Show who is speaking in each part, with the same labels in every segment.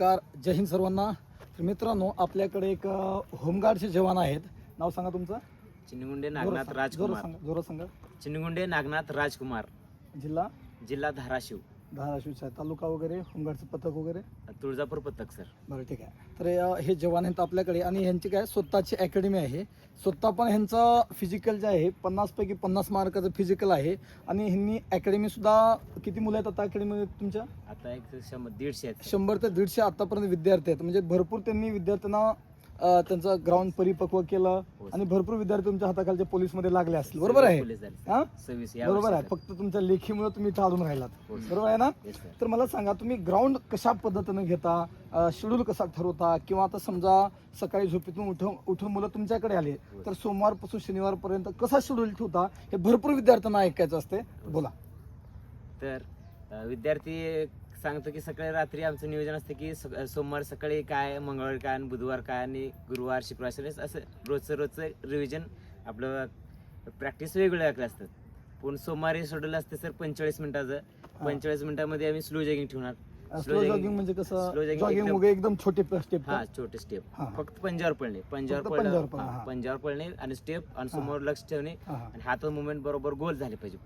Speaker 1: नमस्कार जय हिंद सर्वांना. तर मित्रांनो आपल्याकडे एक होमगार्डचे जवान आहेत. नाव सांगा तुमचं?
Speaker 2: चिनगुंडे नागनाथ
Speaker 1: जोरात
Speaker 2: राजकुमार.
Speaker 1: सांगा जोरात सांगा.
Speaker 2: चिनगुंडे नागनाथ राजकुमार.
Speaker 1: जिल्हा?
Speaker 2: जिल्हा धाराशिव.
Speaker 1: धाराशिवचा तालुका वगैरे होमगार्डचं पथक वगैरे?
Speaker 2: तुळजापूर पथक सर.
Speaker 1: बरं ठीक आहे. तर अ, हे जवान आहेत आपल्याकडे आणि ह्यांची काय स्वतःची अकॅडमी आहे. स्वतः पण ह्यांचं फिजिकल जे आहे पन्नासपैकी पन्नास मार्काचं फिजिकल आहे. आणि ह्यांनी अकॅडमी सुद्धा किती मुलं आहेत आता अकॅडमी तुमच्या?
Speaker 2: आता एक शंभर दीडशे आहेत सर.
Speaker 1: शंभर ते दीडशे आतापर्यंत विद्यार्थी आहेत. म्हणजे भरपूर त्यांनी विद्यार्थ्यांना अ, त्यांचं ग्राउंड परिपक्व केलं
Speaker 2: हो,
Speaker 1: आणि भरपूर विद्यार्थी तुमच्या हाताखालचे पोलीसमध्ये लागले असतील बरोबर आहे
Speaker 2: पोलीस झाले सर.
Speaker 1: हा?
Speaker 2: सव्वीस या
Speaker 1: बरोबर आहे
Speaker 2: वर्षी.
Speaker 1: फक्त तुमच्या लेखीमुळे तुम्ही चालून राहिलात
Speaker 2: हो, सर.
Speaker 1: बरोबर आहे ना
Speaker 2: Yes.
Speaker 1: तर मला सांगा तुम्ही ग्राउंड कशा पद्धतीने घेता शेड्यूल कसा ठरवता किंवा आता समजा सकाळी झोपेतून उठून उठून मुलं तुमच्याकडे आले
Speaker 2: हो.
Speaker 1: तर सोमवारपासून शनिवारपर्यंत कसा शेड्यूल ठेवता हे भरपूर विद्यार्थ्यांना ऐकायचं असते बोला
Speaker 2: तर अ, विद्यार्थी सांगतो की सकाळी रात्री आमचं नियोजन असतं की सोमवार सकाळी काय मंगळवार काय आणि बुधवार काय आणि गुरुवार शुक्रवार असं रोजचं रोजचं रिव्हिजन आपलं प्रॅक्टिस वेगवेगळ्या असतात. पण सोमवारी शेड्यूल असते सर पंचेचाळीस मिनिटाचं. पंचेचाळीस मिनिटामध्ये आम्ही स्लो जॉगिंग ठेवणार.
Speaker 1: स्लो जॉगिंग म्हणजे कसं? जॉगिंग
Speaker 2: एकदम-
Speaker 1: छोटे स्टेप
Speaker 2: हा छोटे स्टेप. फक्त पंजावर पळणे पंजावर पळणं
Speaker 1: पंजावर पळणं,
Speaker 2: आणि स्टेप आणि. समोर लक्ष ठेवणे. आणि हात मुवमेंट बरोबर गोल झाले पाहिजे.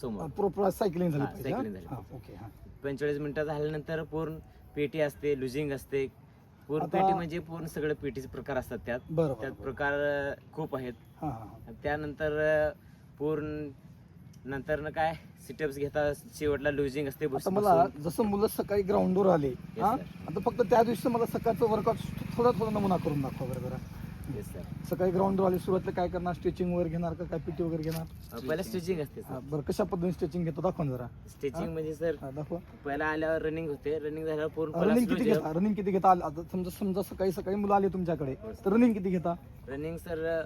Speaker 2: समोर.
Speaker 1: प्रॉपर सायकलिंग झाली
Speaker 2: cycling झाली
Speaker 1: ओके
Speaker 2: पंचेचाळीस मिनिटं झाल्यानंतर पूर्ण पेटी असते लुझिंग असते. पूर्ण
Speaker 1: आता-
Speaker 2: पेटी म्हणजे पूर्ण सगळे पेटीचे प्रकार असतात त्यात.
Speaker 1: बरोबर
Speaker 2: त्यात प्रकार अं, खूप आहेत.
Speaker 1: हा हा
Speaker 2: त्यानंतर अं, पूर्ण नंतर न काय सिटअप्स घेता शेवटला लुझिंग असते
Speaker 1: आता
Speaker 2: बसून-
Speaker 1: मला
Speaker 2: बसून.
Speaker 1: जसं मुलं सकाळी ग्राउंडवर आले हा?
Speaker 2: sir.
Speaker 1: आता फक्त त्या दिवशी मला सकाळचं वर्कआउट थोडा थोडा नमुना करून दाखवा बरं जरा. सकाळी ग्राउंडवर आले सुरुवातीला काय करणार? स्ट्रेचिंग वगैरे घेणार का? काय पीटी वगैरे घेणार?
Speaker 2: पहिला स्टिचिंग असते
Speaker 1: हा, बरं कशा पद्धतीने स्ट्रेचिंग घेतो? दाखवा ना जरा.
Speaker 2: स्टिचिंग म्हणजे सर
Speaker 1: हा, दाखवा.
Speaker 2: पहिला आल्यावर रनिंग होते. रनिंग झाल्यावर
Speaker 1: रनिंग किती. घेता? रनिंग किती घेता? आलं- आता समजा समजा सकाळी सकाळी मुलं आले तुमच्याकडे
Speaker 2: हो.
Speaker 1: तर रनिंग किती घेता?
Speaker 2: रनिंग सर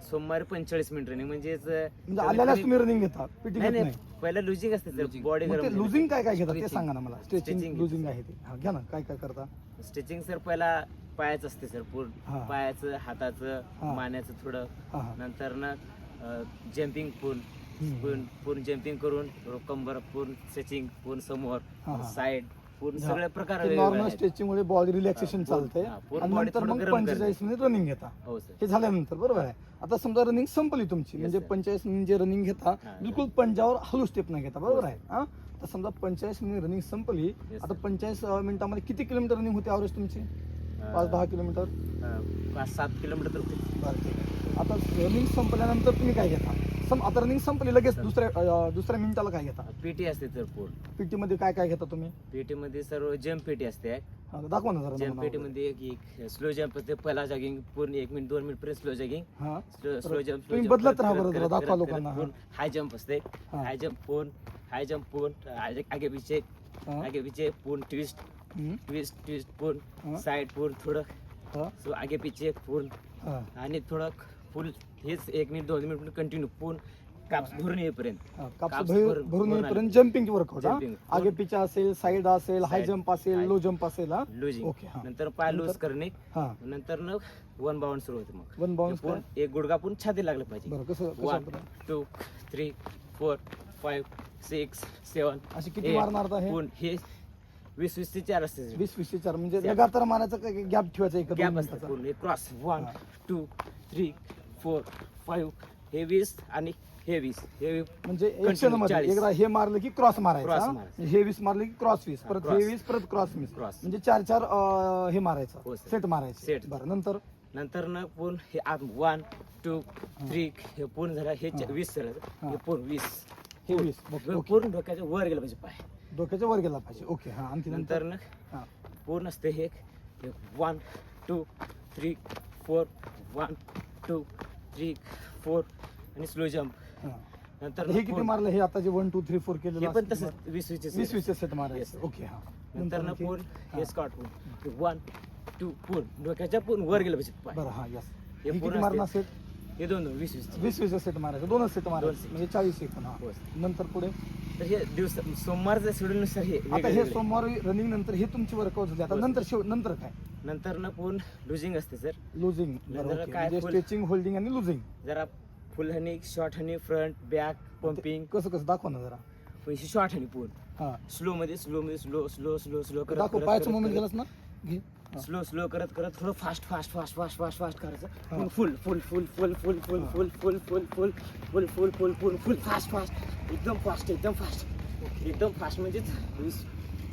Speaker 2: सोमवारी पंचेचाळीस मिनिट रनिंग म्हणजेच अं,
Speaker 1: म्हणजे आल्यालाच तुम्ही रनिंग घेता पीटी
Speaker 2: नाही
Speaker 1: घेत
Speaker 2: नाही
Speaker 1: नाही
Speaker 2: पहिला लुझिंग असते सर बॉडी गरम
Speaker 1: लुझिंग काय काय घेता ते
Speaker 2: Stretching.
Speaker 1: सांगा ना मला स्ट्रेचिंग
Speaker 2: Stretching
Speaker 1: लुझिंग आहे ते हा घ्या ना काय काय करता
Speaker 2: स्टिचिंग सर पहिला पायाचं असते सर
Speaker 1: हा.
Speaker 2: पूर्ण पायाचं हाताचं
Speaker 1: हा.
Speaker 2: मान्याचं थोडं
Speaker 1: हा हा
Speaker 2: नंतर ना जम्पिंग पूर्ण
Speaker 1: हम्म.
Speaker 2: पूर्ण पूर्ण जम्पिंग करून कंबर पूर्ण स्ट्रेचिंग पूर्ण समोर
Speaker 1: हा, हा.
Speaker 2: साईड पूर्ण
Speaker 1: हा.
Speaker 2: सगळे प्रकार
Speaker 1: ते
Speaker 2: वेगवेगळे
Speaker 1: नॉर्मल
Speaker 2: आहेत.
Speaker 1: स्ट्रेचिंग मुळे बॉडी रिलॅक्सेशन
Speaker 2: हा, पूर्ण-
Speaker 1: चालतंय.
Speaker 2: हा, पूर्ण
Speaker 1: आणि
Speaker 2: body
Speaker 1: नंतर मग
Speaker 2: गरम
Speaker 1: पंचेचाळीस मिनिट रनिंग घेता
Speaker 2: हो सर
Speaker 1: हे झाल्यानंतर बरोबर आहे. आता समजा रनिंग संपली तुमची
Speaker 2: Yes,
Speaker 1: म्हणजे
Speaker 2: sir.
Speaker 1: पंचेचाळीस मिनिट जे रनिंग घेता
Speaker 2: हा,
Speaker 1: बिलकुल पंजावर हलू स्टेप नाही घेता बरोबर आहे. हा? तर समजा पंचेचाळीस मिनिट रनिंग संपली
Speaker 2: Yes,
Speaker 1: आता
Speaker 2: sir.
Speaker 1: पंचेचाळीस मिनिटामध्ये किती किलोमीटर रनिंग होते आवरेज तुमची? पाच दहा किलोमीटर?
Speaker 2: अं, पाच सात किलोमीटर तर होते.
Speaker 1: आता रनिंग संपल्यानंतर तुम्ही काय घेता? सम आता रनिंग संपली लगेच. दुसऱ्या अं, दुसऱ्या मिनिटाला काय घेता
Speaker 2: पेटी असते तर पूर्ण
Speaker 1: पीटी मध्ये काय काय घेता तुम्ही
Speaker 2: पेटी मध्ये सर्व जम्प पेटी असते
Speaker 1: हा, दाखवा ना जरा
Speaker 2: जम्प पेटी. मध्ये एक एक स्लो जम्प असते पहिला जॉगिंग पूर्ण एक मिनिट दोन मिनिट पर्यंत स्लो जॉगिंग
Speaker 1: हा
Speaker 2: स्लो जम्प
Speaker 1: तुम्ही बदलत राहा बरं जरा, दाखवा लोकांना, हा.
Speaker 2: हाय जंप असते
Speaker 1: हा.
Speaker 2: हाय जंप पूर्ण हाय जंप पूर्ण आगे पीछे
Speaker 1: हा.
Speaker 2: आगे पीछे पूर्ण ट्विस्ट
Speaker 1: हम्म.
Speaker 2: ट्विस्ट ट्विस्ट
Speaker 1: हा.
Speaker 2: पूर्ण साइड पूर्ण थोडं
Speaker 1: हा.
Speaker 2: सो आगे पीछे पूर्ण
Speaker 1: हा.
Speaker 2: आणि थोडं फुल हेच एक मिनिट दोन मिनिट कंटिन्यू पूर्ण काप्स भरून येईपर्यंत.
Speaker 1: कापस
Speaker 2: कापस
Speaker 1: भर-
Speaker 2: भरून-
Speaker 1: भरून
Speaker 2: भरून
Speaker 1: येईपर्यंत जम्पिंग वर्कआउट
Speaker 2: Jumping.
Speaker 1: आगे पिछे असेल साईड असेल हाय
Speaker 2: Side,
Speaker 1: जम्प असेल
Speaker 2: high.
Speaker 1: लो जम्प असेल हा?
Speaker 2: लुजिंग
Speaker 1: ओके हा.
Speaker 2: नंतर पाय लूज
Speaker 1: नंतर?
Speaker 2: करणे.
Speaker 1: हा.
Speaker 2: नंतर न वन बाउंड सुरू होते मग.
Speaker 1: वन बाउन्स
Speaker 2: पूर्ण एक गुडगा पूर्ण छाती लागलं पाहिजे.
Speaker 1: बरं कसं कसं
Speaker 2: one? Two three four five six seven
Speaker 1: असे किती मारणार आता हे?
Speaker 2: पूर्ण हे वीस वीस ते चार असते.
Speaker 1: वीस वीस ते चार. म्हणजे. लगातार मारायचं काय गॅप ठेवायचा एक दोन
Speaker 2: गॅप असतात
Speaker 1: मिनिटाचा?
Speaker 2: पूर्ण. क्रॉस वन
Speaker 1: हा.
Speaker 2: टू थ्री फोर फाईव्ह हे वीस आणि हे वीस हे
Speaker 1: म्हणजे मध्ये
Speaker 2: चाळीस.
Speaker 1: एकदा हे मारलं की क्रॉस मारायचा
Speaker 2: Cross
Speaker 1: हा?
Speaker 2: मारायचं.
Speaker 1: हे वीस मारलं की क्रॉस वीस
Speaker 2: हा,
Speaker 1: परत
Speaker 2: cross.
Speaker 1: हे वीस परत क्रॉस वीस
Speaker 2: Cross.
Speaker 1: म्हणजे चार चार अं, हे
Speaker 2: हो,
Speaker 1: मारायचं
Speaker 2: sir.
Speaker 1: सेट मारायचे
Speaker 2: Set.
Speaker 1: बरं नंतर
Speaker 2: नंतर न पूर्ण हे आत वन टू थ्री हे पूर्ण झालं हे च-
Speaker 1: हा.
Speaker 2: वीस झालं
Speaker 1: हा.
Speaker 2: हे पूर्ण वीस
Speaker 1: हे वीस ओके, ओके.
Speaker 2: पूर्ण डोक्याच्या वर गेलं पाहिजे पाय
Speaker 1: डोक्याच्या वर गेला पाहिजे ओके हा आणखी
Speaker 2: नंतर
Speaker 1: नंतर
Speaker 2: न
Speaker 1: हा
Speaker 2: पूर्ण असते हे one two three four one two three four आणि स्लो जम्प. नंतर
Speaker 1: हे किती मारलं? हे आता जे वन टू थ्री फोर
Speaker 2: हे
Speaker 1: केलेलं
Speaker 2: पण तसंच? वीस वीस
Speaker 1: वीस वीस सेट मारायचं. ओके हा.
Speaker 2: नंतर ना? पूर्ण
Speaker 1: हा.
Speaker 2: स्कॉट वन टू पूर्ण डोक्याच्या पूर्ण वर गेलं पाहिजे. पाय.
Speaker 1: बरं हा यस
Speaker 2: हे
Speaker 1: हे किती
Speaker 2: पूर्ण
Speaker 1: मारणार. सेट
Speaker 2: हे दोन दोन वीस वीस
Speaker 1: वीस वीस सेट मारायचं. दोनच सेट मारायचे.
Speaker 2: set.
Speaker 1: म्हणजे चाळीस एकूण हा.
Speaker 2: हो.
Speaker 1: नंतर पुढे?
Speaker 2: तर हे दिवस सोमवारचं शेड्यूलनुसार हे
Speaker 1: आता
Speaker 2: वेगळे
Speaker 1: हे
Speaker 2: वेगळे.
Speaker 1: सोमवारी रनिंग नंतर हे तुमची वर्कआउट झाली आता
Speaker 2: हो,
Speaker 1: नंतर शेव नंतर काय?
Speaker 2: नंतर ना पूर्ण लुझिंग असते सर
Speaker 1: लुझिंग
Speaker 2: नंतर काय
Speaker 1: म्हणजे
Speaker 2: full-
Speaker 1: स्ट्रेचिंग होल्डिंग आणि लुझिंग
Speaker 2: जरा फुल हनी शॉर्ट हनी फ्रंट बॅक पंपिंग
Speaker 1: कसं कसं दाखवा ना जरा
Speaker 2: पैसे शॉर्ट आणि पूर्ण
Speaker 1: हा
Speaker 2: स्लो मध्ये स्लो मध्ये स्लो स्लो स्लो स्लो करत
Speaker 1: दाखव पायाचं मुवमेंट
Speaker 2: करत-
Speaker 1: ना घे हा.
Speaker 2: स्लो स्लो करत करत थोडं fast fast fast fast fast fast
Speaker 1: हा.
Speaker 2: करायचं full full full full full full
Speaker 1: हा.
Speaker 2: Full full full full full full full full full fast fast एकदम फास्ट एकदम फास्ट एकदम फास्ट म्हणजेच वीस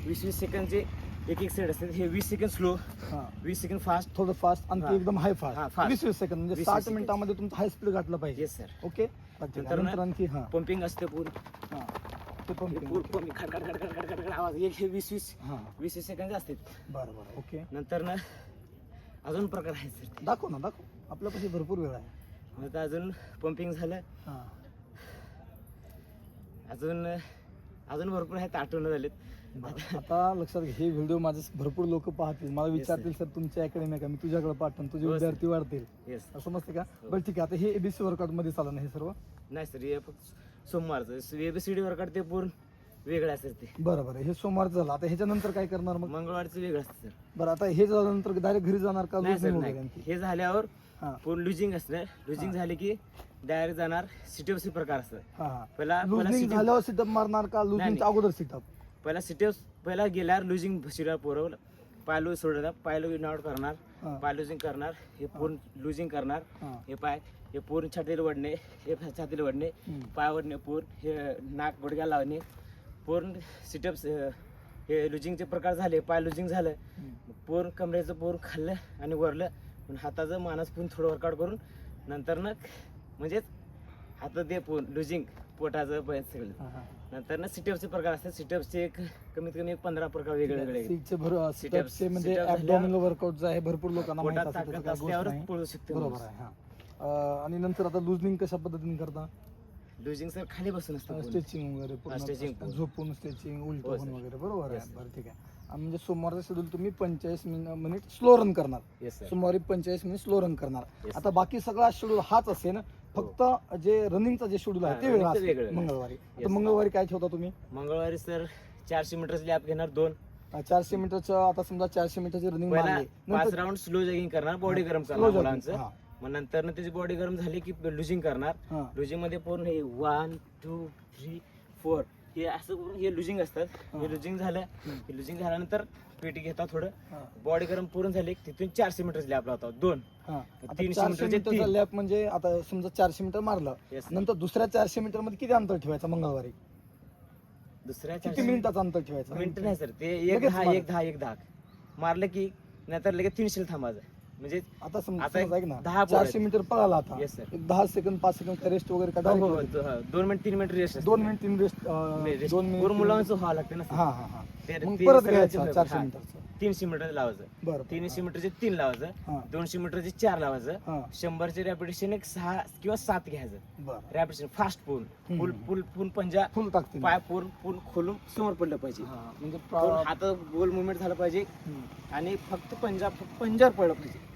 Speaker 2: वीस वीस सेकंदचे एक एक सेट असतात. हे वीस सेकंद स्लो
Speaker 1: हा.
Speaker 2: वीस सेकंद फास्ट
Speaker 1: थोडं फास्ट आणि
Speaker 2: हा.
Speaker 1: ते एकदम हाय
Speaker 2: हा,
Speaker 1: फास्ट
Speaker 2: fast.
Speaker 1: वीस वीस सेकंद म्हणजे
Speaker 2: वीस-
Speaker 1: साठ
Speaker 2: वीस सेकंद.
Speaker 1: मिनिटामध्ये तुमचं हाय स्पीड गाठलं पाहिजे.
Speaker 2: येस सर
Speaker 1: ओके आहे.
Speaker 2: नंतर ना-
Speaker 1: आणखी हा.
Speaker 2: पंपिंग असते पूर्ण.
Speaker 1: हा. ते पण
Speaker 2: पूर्ण पंपिंग खड खड खड खड खड खड खड आवाज. एक हे वीस वीस.
Speaker 1: हा.
Speaker 2: वीस वीस सेकंद असतात.
Speaker 1: बरं बरं. ओके
Speaker 2: नंतर ना अजून प्रकार आहेत सर
Speaker 1: दाखव ना दाखव. आपल्यापाशी भरपूर वेळ आहे.
Speaker 2: आता अजून पंपिंग झालं.
Speaker 1: हा.
Speaker 2: अजून अजून भरपूर आहेत आठवण झालेत.
Speaker 1: आता लक्षात घे हे व्हिडिओ माझे भरपूर लोक पाहतील. मला विचारतील सर तुमच्या अकॅडमी का? मी तुझ्याकडे पाठवून तुझे. विद्यार्थी वाढतील.
Speaker 2: येस
Speaker 1: असं मस्त का?
Speaker 2: हो.
Speaker 1: बरं ठीक आहे. आता हे एबीसी वर्कआउटमध्ये चालू ना हे सर्व?
Speaker 2: नाही सर हे फक्त सोमवारचं. एबीसीडी वर्कआउट ते पूर्ण वेगळं असतं ते.
Speaker 1: बरं बरं. हे सोमवारचं झालं. आता ह्याच्यानंतर काय करणार मग?
Speaker 2: मंगळवारचं वेगळं असतं सर.
Speaker 1: बरं आता हे झाल्यानंतर डायरेक्ट घरी जाणार का?
Speaker 2: नाही सर नाही? हे झाल्यावर
Speaker 1: हा.
Speaker 2: पूर्ण लुजिंग असतं. लुजिंग. झाले की डायरेक्ट जाणार सिटीओसी प्रकार असतं
Speaker 1: हा हा.
Speaker 2: पहिला सिटी
Speaker 1: झाल्यावर सिटअप मारणार का?
Speaker 2: नाही.
Speaker 1: अगोदर सिटअप
Speaker 2: पहिला सिटीओ पहिला गेल्यावर लुजिंग शिरा पोरवलं पाय लूज सोडलं पाय लूज आउट करणार पाय लुजिंग करणार हे पूर्ण लुजिंग करणार
Speaker 1: हा.
Speaker 2: पाय हे पूर्ण छातीला वडणे हे छातीला वडणे. पाय वडणे पूर्ण हे नाक गुडघ्या लावणे पूर्ण सिटअप्स हे लुजिंगचे प्रकार झाले पाय लुजिंग झालं. पूर्ण कमरेचं पूर्ण खाल्लं आणि वरलं पण हाताचं मानस पूर्ण थोडं वर्कआउट करून नंतर ना म्हणजेच हातात ते पूर्ण लुजिंग पोटाचं पण सगळं. नंतर ना सिटअपचे प्रकार असतात सिटअपचे एक कमीत कमी एक पंधरा प्रकार वेगळे वेगळे
Speaker 1: सिटअपचे म्हणजे वर्कआउट जे आहे भरपूर लोकांना
Speaker 2: पोटात ताकद असल्यावरच. पळू शकते
Speaker 1: बरोबर आहे हा आणि नंतर आता लुजनिंग कशा पद्धतीने करता
Speaker 2: लुजिंग सर खाली बसून असतं.
Speaker 1: स्ट्रेचिंग वगैरे पूर्ण. झोपून स्ट्रेचिंग उलट
Speaker 2: हो.
Speaker 1: वगैरे बरोबर आहे. बरं ठीक आहे म्हणजे सोमवारचं शेड्यूल तुम्ही पंचेचाळीस मिनिट स्लो रन करणार. सोमवारी पंचेचाळीस मिनिट स्लो रन करणार आता बाकी सगळा शेड्यूल हाच असेल ना फक्त जे रनिंगचा जे शेड्यूल आहे ते वेगळं. मंगळवारी
Speaker 2: Yes.
Speaker 1: मंगळवारी काय ठेवता तुम्ही
Speaker 2: मंगळवारी सर चारशे मीटरचे लॅप घेणार दोन
Speaker 1: अं, चारशे मीटरचं आता समजा चारशे मीटरची रनिंग
Speaker 2: पहिला पाच राऊंड स्लो जॉगिंग करणार बॉडी गरम करणार. मुलांचं मग नंतर ना त्याची बॉडी गरम झाली की लुजिंग करणार. लुजिंगमध्ये पूर्ण हे वन टू थ्री फोर हे असं करून हे लुजिंग असतात
Speaker 1: हा.
Speaker 2: लुजिंग झालं. हे लुजिंग झाल्यानंतर पेटी घेतात थोडं बॉडी गरम पूर्ण झाली तिथून चारशे मीटरचे लॅप लावतात दोन
Speaker 1: हा.
Speaker 2: तीनशे मीटरचे तीन.
Speaker 1: लॅप म्हणजे आता समजा चारशे मीटर मारलं. नंतर दुसऱ्या चारशे मीटरमध्ये किती अंतर ठेवायचं मंगळवारी
Speaker 2: दुसऱ्या
Speaker 1: किती मिनिटाचं अंतर ठेवायचं
Speaker 2: मिनिट नाही सर ते एक दहा. एक दहा एक दहा मारलं की नंतर लगेच तीनशे थांबायचं म्हणजे
Speaker 1: आता समजा
Speaker 2: आता एक
Speaker 1: समज ना
Speaker 2: दहा पोरं
Speaker 1: चारशे
Speaker 2: आहेत.
Speaker 1: मीटर पळाला आता
Speaker 2: Yes, sir.
Speaker 1: एक दहा सेकंद पाच सेकंद रेस्ट वगैरे का
Speaker 2: हो, हो, हो, दोन मिनिट तीन मिनिट रेस्ट
Speaker 1: दोन मिनिट तीन रेस्ट. दोन मिनिट
Speaker 2: मुलांचं व्हावं लागतं ना.
Speaker 1: हा हा हा
Speaker 2: ते-
Speaker 1: मग
Speaker 2: ते
Speaker 1: परत
Speaker 2: सगळ्याचे
Speaker 1: घ्यायचं. चारशे
Speaker 2: हा.
Speaker 1: मीटरचं.
Speaker 2: तीनशे मीटर लावायचं.
Speaker 1: बरं.
Speaker 2: तीनशे मीटरचे तीन लावायचं. दोनशे मीटरचे चार लावायचं.
Speaker 1: हा.
Speaker 2: शंभरचे रॅपिटेशन एक सहा किंवा सात घ्यायचं.
Speaker 1: बरं.
Speaker 2: रॅपिटेशन फास्ट पूर्ण.
Speaker 1: हम्म.
Speaker 2: फुल फुल फुल पंजा
Speaker 1: फुल टाकते
Speaker 2: पाय पूर्ण पूर्ण खोलून समोर पडलं पाहिजे.
Speaker 1: हा. म्हणजे प्रा-
Speaker 2: हात गोल मुवमेंट झालं पाहिजे.
Speaker 1: हम्म.
Speaker 2: आणि फक्त पंजाब पंजावर पडलं पाहिजे.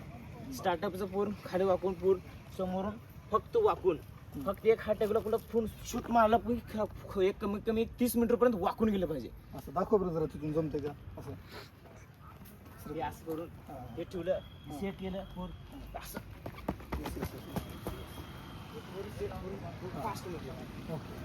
Speaker 2: स्टार्टअपचं पूर्ण खाली वाकून पूर्ण समोरून फक्त वाकून. फक्त एक हात टेकला कुठं फुल शूट मारला की ख- ख- एक कमीत कमी तीस मीटर पर्यंत वाकून गेलं पाहिजे.
Speaker 1: असं दाखव बरं जरा तिथून जमते का? असं.
Speaker 2: हे असं करून
Speaker 1: हा.
Speaker 2: हे ठेवलं सेट केलं पूर्ण असं.
Speaker 1: Yes, yes, yes.
Speaker 2: हे पूर्ण set करून पूर्ण fast मध्ये.
Speaker 1: Okay.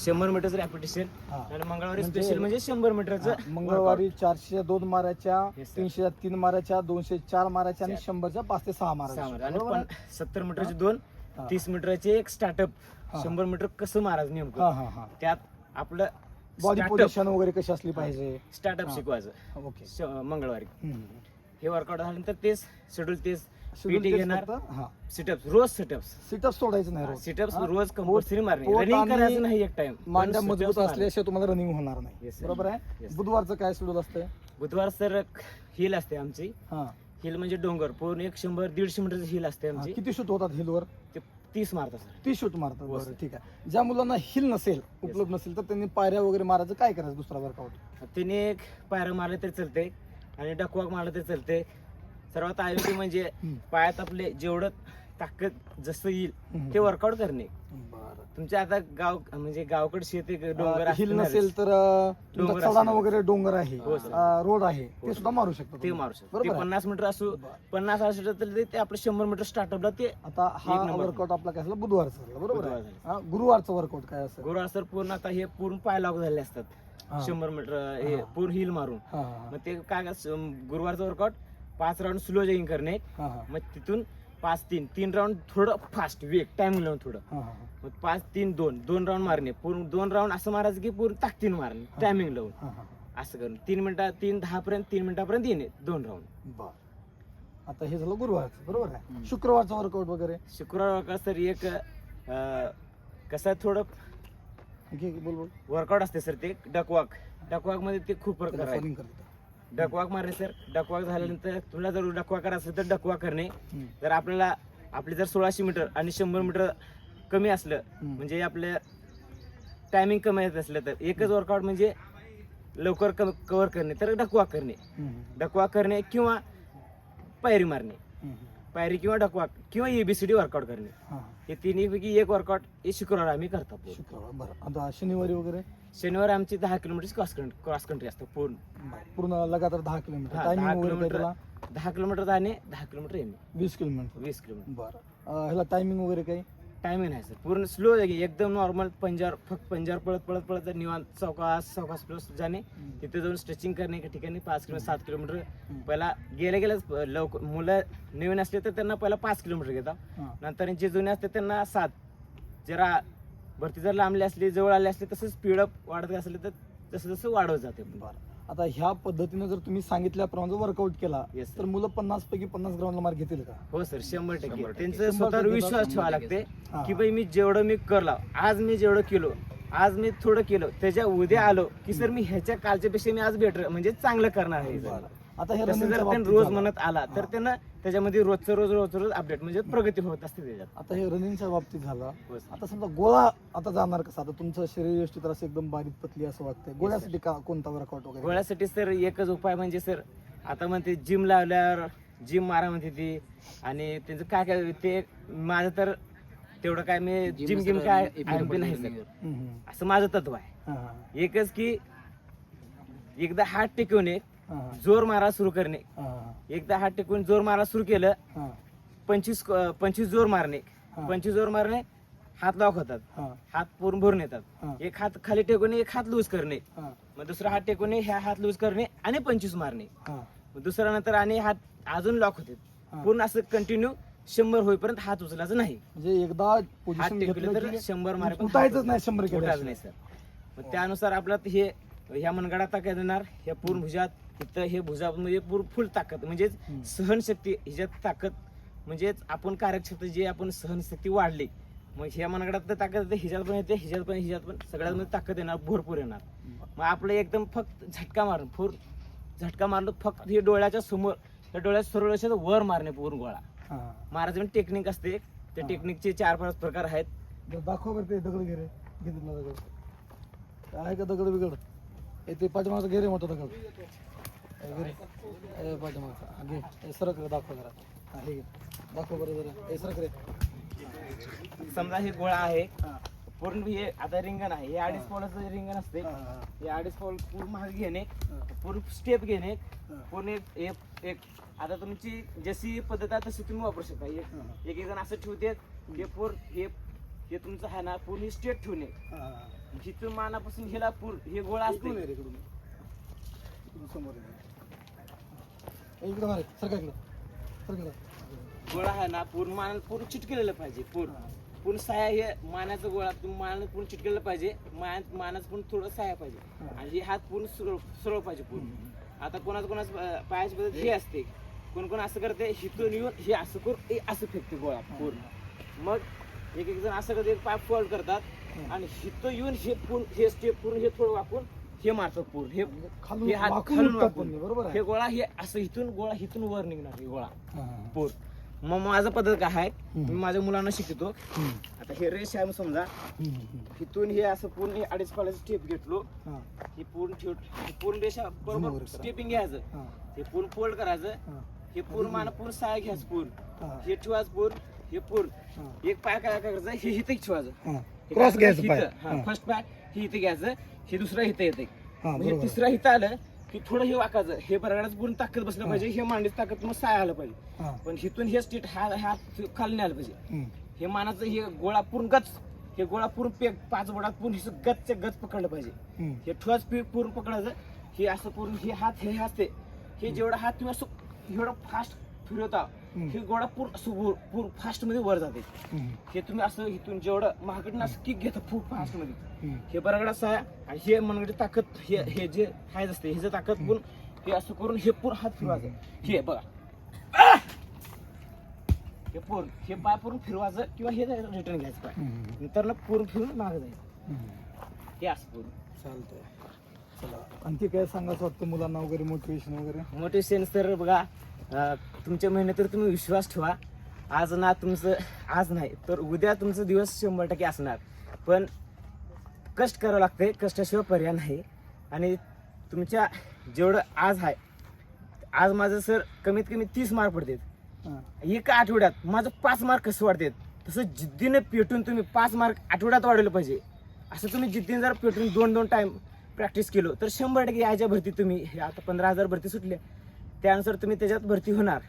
Speaker 2: शंभर मीटरचं रॅपिटेशन
Speaker 1: हा.
Speaker 2: आणि मंगळवारी
Speaker 1: म्हणजे-
Speaker 2: स्पेशल म्हणजे शंभर मीटरचं
Speaker 1: मंगळवारी चारशे दोन मारायच्या
Speaker 2: Yes, sir.
Speaker 1: तीनशे तीन मारायच्या दोनशे चार मारायच्या आणि. शंभरच्या पाच ते सहा
Speaker 2: सहा
Speaker 1: मारायच्या
Speaker 2: मीटर आणि
Speaker 1: बरोबर आहे?
Speaker 2: पण सत्तर मीटरचे दोन
Speaker 1: हा.
Speaker 2: तीस मीटरचे एक स्टार्टअप
Speaker 1: हा.
Speaker 2: शंभर मीटर कसं मारायचं
Speaker 1: हा
Speaker 2: नेमकं
Speaker 1: हा हा
Speaker 2: त्यात आपलं
Speaker 1: बॉडी पोझिशन वगैरे कशी असली पाहिजे
Speaker 2: स्टार्टअप
Speaker 1: हा.
Speaker 2: शिकवायचं
Speaker 1: ओके
Speaker 2: श- मंगळवारी
Speaker 1: हम्म.
Speaker 2: हे वर्कआउट झाल्यानंतर तेच शेड्यूल तेच
Speaker 1: तेच
Speaker 2: घेणार
Speaker 1: हा.
Speaker 2: सिटअप्स रोज सिटअप्स
Speaker 1: सिटअप सोडायचं नाही रोज.
Speaker 2: सिटअप्स? रोज कंपल्सरी मारणे
Speaker 1: पोट
Speaker 2: रनिंग
Speaker 1: आणि
Speaker 2: करायचं नाही एक टाइम
Speaker 1: मांड्या मजबूत असल्याशिवाय तुम्हाला रनिंग होणार नाही.
Speaker 2: Yes, sir.
Speaker 1: बरोबर आहे?
Speaker 2: Yes.
Speaker 1: बुधवारचं काय शेड्यूल असतंय?
Speaker 2: बुधवार सर हिल असते आमची.
Speaker 1: हा.
Speaker 2: हिल म्हणजे डोंगर. पूर्ण एक शंभर दीडशे मीटरची हिल असते
Speaker 1: हा,
Speaker 2: आमची.
Speaker 1: किती शूट होतात हिलवर?
Speaker 2: तीस मारतात सर.
Speaker 1: ती शूट मारतात
Speaker 2: हो,
Speaker 1: बरं
Speaker 2: sir.
Speaker 1: ठीक आहे. ज्या मुलांना हिल नसेल उपलब्ध नसेल तर त्यांनी पायऱ्या वगैरे मारायचं काय करायचं दुसरा वर्कआउट
Speaker 2: तिने एक पायरं मारलं तरी चालते आणि डकवाक मारलं तरी चालते सर्वात आयोगी म्हणजे पायात आपले जेवढं ताकद जसं येईल. ते वर्कआउट करणे तुमच्या आता गाव म्हणजे गावकड शेत डोंगर
Speaker 1: हिल. नसेल तर तुमचा चढाणं
Speaker 2: असेल.
Speaker 1: वगैरे डोंगर आहे
Speaker 2: हो,
Speaker 1: रोड आहे ते
Speaker 2: हो,
Speaker 1: सुद्धा मारू शकतो
Speaker 2: ते. मारू शकतो ते. पन्नास मीटर असू. पन्नास असू तर ते- आपलं शंभर मीटर स्टार्टअपला ते
Speaker 1: आता हा. वर्कआउट आपला काय झाला बुधवारचा बरोबर गुरुवारचं वर्कआउट काय असेल
Speaker 2: गुरुवार सर पूर्ण आता हे पूर्ण पाय लॉक झाले असतात. शंभर मीटर हे. पूर्ण हिल मारून मग ते काय गुरुवारचं वर्कआउट पाच राऊंड स्लो जॉगिंग करणे.
Speaker 1: हा, हा,
Speaker 2: मग तिथून पाच तीन. तीन राऊंड थोडं फास्ट वेग टाइम लावून थोडं.
Speaker 1: हा, हा,
Speaker 2: मग पाच तीन दोन. दोन राऊंड मारणे. पूर्ण दोन राऊंड असं मारायचं की पूर्ण ताकदीन मारणे. टायमिंग लावून.
Speaker 1: हा, हा.
Speaker 2: असं करून. तीन मिनिटा तीन दहा पर्यंत तीन मिनिटापर्यंत येणे. दोन राऊंड
Speaker 1: बर. आता हे झालं गुरुवारचं बरोबर आहे. शुक्रवारचं वर्कआउट वगैरे?
Speaker 2: शुक्रवार का सर एक अं, कसं थोडं
Speaker 1: बोल बोल.
Speaker 2: वर्कआउट असते सर ते. डकवाक डकवाकमध्ये ते खूप प्रकार आहेत
Speaker 1: करतो.
Speaker 2: डकवाक मारणे सर डकवाक झाल्यानंतर तुला जर डकवा करायचं असेल तर डकवा करणे. जर आपल्याला आपली जर सोळाशे मीटर आणि शंभर मीटर कमी असलं. म्हणजे आपल्या टायमिंग कमी येत असलं तर एकच वर्कआउट म्हणजे लवकर कव्हर करणे तर डकवा करणे. डकवा करणे किंवा पायरी मारणे. पायरी किंवा डकवा किंवा एबीसीडी वर्कआउट करणे.
Speaker 1: हा.
Speaker 2: हे तिन्हीपैकी एक वर्कआउट हे शुक्रवार आम्ही करतो पूर्ण.
Speaker 1: शुक्रवार बरं. आता शनिवारी वगैरे?
Speaker 2: शनिवार आमची दहा kilometre cross country cross country असतं पूर्ण.
Speaker 1: बरं. पूर्ण लगातार दहा किलोमीटर.
Speaker 2: हा, दहा
Speaker 1: टायमिंग वगैरे काय
Speaker 2: किलोमीटर.
Speaker 1: त्याला?
Speaker 2: दहा किलोमीटर जाणे दहा किलोमीटर येणे.
Speaker 1: वीस किलोमीटर.
Speaker 2: वीस किलोमीटर.
Speaker 1: बरं. अं, ह्याला टायमिंग वगैरे काही?
Speaker 2: टायमिंग आहे सर. पूर्ण स्लो एकदम नॉर्मल पंजार फक्त पंजार पळत पळत पळत जर निवांत चौकास चौकास प्लस जाणे. तिथे जाऊन स्ट्रेचिंग करणे एका ठिकाणी पाच किलो सात किलोमीटर. पहिला गेल्या गेल्याच लवकर मुलं नवीन असले तर त्यांना पहिला पाच किलोमीटर घेतात. नंतर जे जुने असते त्यांना सात. जरा भरती जर लांबली असली जवळ आली असली तसं स्पीडअप वाढत असले तर जसं जसं वाढवत जाते.
Speaker 1: बरं आता ह्या पद्धतीने जर तुम्ही सांगितल्याप्रमाणे वर्कआउट केला
Speaker 2: Yes, sir.
Speaker 1: तर मुलं पन्नास पैकी पन्नास ग्राउंडला मार्क घेतील का
Speaker 2: हो सर शंभर टक्के. त्यांचं स्वतःवर विश्वास ठेवा. लागते
Speaker 1: हा.
Speaker 2: की बाई मी जेवढं मी करला आज मी जेवढं केलो आज मी थोडं केलं त्याच्या उद्या आलो की सर मी ह्याच्या कालच्या पेक्षा मी आज बेटर म्हणजे चांगलं करणार आहे
Speaker 1: बरं. आता हे
Speaker 2: तसं जर त्यांनी रोज
Speaker 1: झालं.
Speaker 2: म्हणत आला तर
Speaker 1: हा.
Speaker 2: त्यांना त्याच्यामध्ये रोजचं रोज रोज रोज अपडेट म्हणजे प्रगती होत असते त्याच्यात.
Speaker 1: आता हे रनिंगच्या बाबतीत झालं.
Speaker 2: हो.
Speaker 1: आता समजा गोळा आता जाणार कसा? आता तुमचं शरीर व्यवस्थित असं एकदम बारीक पतली असं वाटतंय. गोळ्यासाठी का कोणता वर्कआउट वगैरे?
Speaker 2: गोळ्यासाठी सर एकच उपाय म्हणजे सर आता म्हणते जिम लावल्यावर जिम मारा म्हणते ती. आणि त्यांचं काय काय ते माझं तर तेवढं काय मी जिम गिम काय आहे नाही सर.
Speaker 1: हम्म, हम्म.
Speaker 2: असं माझं तत्व आहे.
Speaker 1: हा, हा,
Speaker 2: एकच की एकदा हात टेकवणे
Speaker 1: हा, हा,
Speaker 2: जोर मारा सुरू करणे. एकदा हात टेकवून जोर मारा सुरू केलं पंचवीस पंचवीस जोर मारणे. पंचवीस जोर मारणे हात लॉक होतात. हात पूर्ण भरून येतात. एक हात खाली टेकवणे एक हात लूज करणे. मग दुसरा हात टेकवणे ह्या हात लूज करणे आणि पंचवीस मारणे. दुसऱ्या नंतर आणि हात अजून लॉक होते. पूर्ण असं कंटिन्यू शंभर होईपर्यंत हात उचलायचं नाही.
Speaker 1: म्हणजे एकदा
Speaker 2: हात टेकले तर शंभर मारे
Speaker 1: उठायचंच नाही शंभर
Speaker 2: नाही सर. त्यानुसार आपलं हे ह्या मनगडात ताकद येणार ह्या पूर्ण भुजात इथं हे भुजा म्हणजे पूर्ण फुल ताकद म्हणजेच. सहनशक्ती ह्याच्यात ताकद म्हणजेच आपण कार्यक्षमता जी आपण सहनशक्ती वाढली मग ह्या मनगडात तर ताकद येते ह्याच्यात पण येते ह्याच्यात पण ह्याच्यात पण सगळ्यात मध्ये ताकद येणार भरपूर येणार. मग आपलं एकदम फक्त झटका मारून फूर झटका मारलं फक्त हे डोळ्याच्या समोर त्या डोळ्याच्या सरळ रेषेत वर मारणे पूर्ण गोळा.
Speaker 1: हा.
Speaker 2: मारायचं टेक्निक असते त्या. टेक्निकचे चार पाच प्रकार आहेत.
Speaker 1: दाखव ते दगड घे रे घे तिथला दगड आहे का दगड बिगड? हे ते पाठीमागचा घे रे मोठा दगड. पाठीमागचा सरक दाखव जरा. हा दाखव बरं जरा. सरक रे.
Speaker 2: समजा हे गोळा आहे. पूर्ण हे आता रिंगण आहे. हे अडीच पॉलाचं रिंगण असते
Speaker 1: हा,
Speaker 2: अडीच पॉल पूर्ण महाग घेणे पूर्ण स्टेप घेणे. पूर्ण एक एक- आता तुमची जशी पद्धत आहे तशी तुम्ही वापरू शकता. एक. एक जण असं ठेवतात हे पूर्ण हे हे तुमचं आहे ना पूर्ण स्टेट ठेवणे. जिथून मानापासून हेला पूर्ण हे गोळा असते.
Speaker 1: समोर इकडं मारे सरका इकडं सरक.
Speaker 2: गोळा आहे ना पूर्ण मान पूर्ण चिटकेलेलं पाहिजे पूर्ण. पूर्ण साया हे मानाचा गोळा तुम्ही मान पूर्ण चिटकेलं पाहिजे मान मानाचं पूर्ण थोडं साया पाहिजे. आणि हे हात पूर्ण सरळ सरळ पाहिजे पूर्ण. आता कोणाच कोणाच पायाची पद्धत हे असते. कोण कोण असं करते हिथून येऊन हे असं करून हे असं फेकते गोळा पूर्ण. मग एक एक जण असं करते पाय फोल्ड करतात. आणि हिथं येऊन हे पूर्ण हे स्टेप पूर्ण हे थोडं वाकून हे मारतात पूर्ण हे
Speaker 1: म्हणजे
Speaker 2: हे हात खालून वाकून.
Speaker 1: हे, बरोबर
Speaker 2: हे गोळा हे असं इथून गोळा इथून वर निघणार हे गोळा पूर. मग माझं पद्धत काय आहे. मी माझ्या मुलांना शिकतो आता हे रेष आहे समजा. इथून हे असं पूर्ण हे अडीच पाल्याचं स्टेप घेतलो.
Speaker 1: हा,
Speaker 2: पूर्ण ठेव ही पूर्ण रेषा
Speaker 1: बरोबर.
Speaker 2: स्टेपिंग घ्यायचं.
Speaker 1: हा,
Speaker 2: पूर्ण फोल्ड करायचं.
Speaker 1: हा,
Speaker 2: पूर्ण मान पूर्ण साया घ्यायचं पूर्ण.
Speaker 1: हा.
Speaker 2: ठेवायचं पूर्ण. हे पूर्ण. एक पाय काय काय करायचं? हे इथे ठेवायचं.
Speaker 1: क्रॉस घ्यायचं? पाय.
Speaker 2: फर्स्ट पाय. हे इथे घ्यायचं हे दुसरं इथे येते
Speaker 1: हा
Speaker 2: म्हणजे
Speaker 1: बरोबर.
Speaker 2: तिसरं इथं आलं की थोडं हे वाकायचं. हे बरगडाच पूर्ण ताकद बसलं पाहिजे हे मांडीच ताकद मग साय आलं पाहिजे.
Speaker 1: हा.
Speaker 2: पण हिथून हे स्टेट हा हा खाली नाही आलं पाहिजे.
Speaker 1: हम्म.
Speaker 2: हे मानाचं हे गोळा पूर्ण गच हे गोळा पूर्ण पेक पाच बोटात पूर्ण हे गच्चे गच पकडलं पाहिजे.
Speaker 1: हम्म.
Speaker 2: हे ठोस पीक पूर्ण पकडायचं हे असं पूर्ण हे हात हे असते हे जेवढा हात तुम्ही असं एवढं फास्ट फिरवता. हे गोळा पूर्ण असं फास्टमध्ये वर जाते. हे तुम्ही असं इथून जेवढं महाकडनं असं किक घेता खूप
Speaker 1: फास्टमध्ये.
Speaker 2: हे बरगडा आहे. आणि हे मनगडी ताकद हे हे जे हायच असते हे जे ताकद पूर्ण हे असं करून हे पूर्ण हात फिरवायचं. हे बघा! हे पूर्ण हे पाय पूर्ण फिरवायचं किंवा हे रिटर्न घ्यायचं पाय. नंतर पूर्ण फिरून मागे जायचं. हे असं पूर्ण
Speaker 1: चालतंय. चला आणखी काय सांगायचं वाटतं मुलांना वगैरे मोटिवेशन वगैरे?
Speaker 2: मोटिवेशन तर बघा अं, तुमच्या मेहनतीवर तुम्ही विश्वास ठेवा. आज ना तुमचं आज नाही तर उद्या तुमचा दिवस शंभर टक्के असणार. पण कष्ट करावं लागतंय कष्टाशिवाय पर्याय नाही. आणि तुमच्या जेवढं आज आहे आज माझं सर कमीत कमी तीस मार्क पडतात.
Speaker 1: हा.
Speaker 2: एका आठवड्यात माझं पाच मार्क कसं वाढतात? तसं जिद्दीने पेटून तुम्ही पाच मार्क आठवड्यात वाढवलं पाहिजे. असं तुम्ही जिद्दीने जर पेटून दोन दोन टाइम प्रॅक्टिस केलो. तर शंभर टक्के याच्या भरती तुम्ही हे आता पंधरा हजार भरती सुटल्या. त्यानुसार तुम्ही त्याच्यात भरती होणार.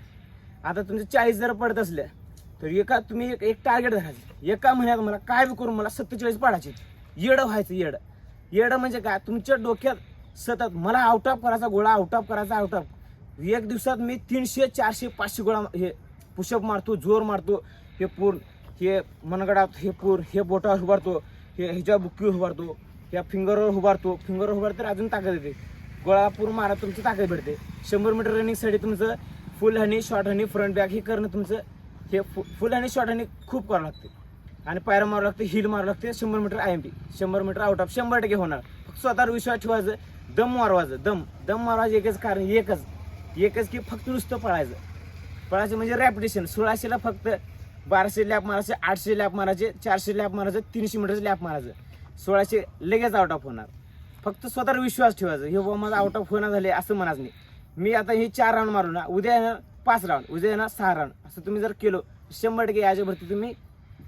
Speaker 2: आता तुमचे चाळीस जर पडत असल्या तर एका तुम्ही एक- एक टार्गेट धरायचं. एका महिन्यात मला काय करून मला सत्तेचाळीस पाडायचे येडं व्हायचं येडं. येडं म्हणजे काय? तुमच्या डोक्यात सतत मला आउट ऑफ करायचा गोळा आउट ऑफ करायचा आउट ऑफ एक दिवसात मी तीनशे चारशे पाचशे गोळा हे पुशअप मारतो जोर मारतो. हे पूर्ण हे मनगडात हे पूर हे बोटावर उभारतो. हे ह्याच्या बुक्कीवर उभारतो. ह्या फिंगरवर उभारतो फिंगरवर उभार तर अजून ताकद येते. गोळापूर मारा तुमची ताकद भेटते. शंभर मीटर रनिंगसाठी तुमचं फुल हनी शॉर्ट हनी फ्रंट बॅक हे करणं तुमचं हे फुल हनी शॉर्ट हनी खूप करावं लागते. आणि पायरा मारावं लागते हिल मारावं लागते शंभर मीटर आय एम पी शंभर मीटर आउट ऑफ शंभर टक्के होणार. फक्त स्वतःवर विश्वास ठेवायचं दम मारवायचं दम. दम मारवायचं एकच कारण एकच. एकच की फक्त नुसतं पळायचं. पळायचं म्हणजे रॅपिटेशन सोळाशेला फक्त बाराशे लॅप मारायचे आठशे लॅप मारायचे चारशे लॅप मारायचं तीनशे मीटरचं लॅप मारायचं. सोळाशे लगेच आउट ऑफ होणार. फक्त स्वतःवर विश्वास ठेवायचा. हे बाबा माझा आउट ऑफ होणार झाले असं म्हणाच नाही. मी आता हे चार राऊंड मारू ना उद्या येणार पाच राऊंड उद्या येणार सहा राऊंड असं तुम्ही जर केलं शंभर टक्के याच्या भरती तुम्ही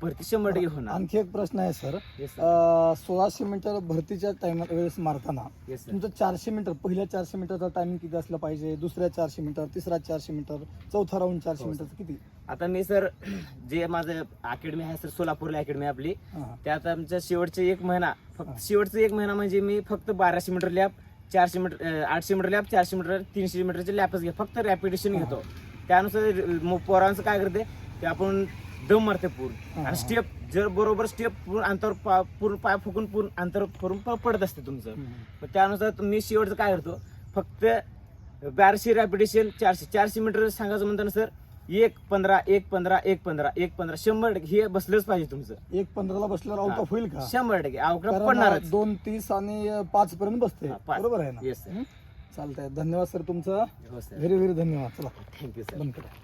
Speaker 2: भरती शंभर टक्के होणार
Speaker 1: आणखी एक प्रश्न आहे सर. अं, सोळाशे मीटर भरतीच्या टाइम वेळेस मारताना
Speaker 2: येस सर
Speaker 1: तुमचं चारशे मीटर पहिल्या चारशे मीटरचा टायमिंग किती असलं पाहिजे? दुसऱ्या चारशे मीटर तिसरा चारशे मीटर चौथा राऊंड चारशे
Speaker 2: हो,
Speaker 1: मीटरचं किती?
Speaker 2: आता मी सर जे माझं अकॅडमी आहे सर सोलापूरला अकॅडमी आपली
Speaker 1: हा.
Speaker 2: त्यात आमच्या शेवटचे एक महिना फक्त शेवटचा एक महिना म्हणजे मी फक्त बाराशे मीटर लॅप चारशे मीटर अं, आठशे मीटर लॅप चारशे मीटर तीनशे मीटरचे लॅपच घे फक्त रॅपिटेशन घेतो. त्यानुसार मग पोरांचं काय करते ते आपण दम मारते पूर्ण. आणि स्टेप जर बरोबर स्टेप पूर्ण अंतर पूर्ण पाय फुकून पूर्ण अंतर करून पडत असते तुमचं. मग त्यानुसार मी शेवटचं काय करतो? फक्त बाराशे रॅपिटेशन चारशे चारशे मीटर सांगायचं म्हणताना सर एक पंधरा एक पंधरा एक पंधरा एक पंधरा शंभर टक्के हे बसलंच पाहिजे तुमचं.
Speaker 1: एक पंधराला बसल्यावर आउट ऑफ होईल का?
Speaker 2: शंभर टक्के.
Speaker 1: कारण
Speaker 2: पडणारच.
Speaker 1: दोन तीस आणि पाच पर्यंत बसते. बरोबर आहे ना?
Speaker 2: येस सर
Speaker 1: चालतंय. धन्यवाद सर तुमचं. व्हेरी व्हेरी धन्यवाद. चला.
Speaker 2: Thank you sir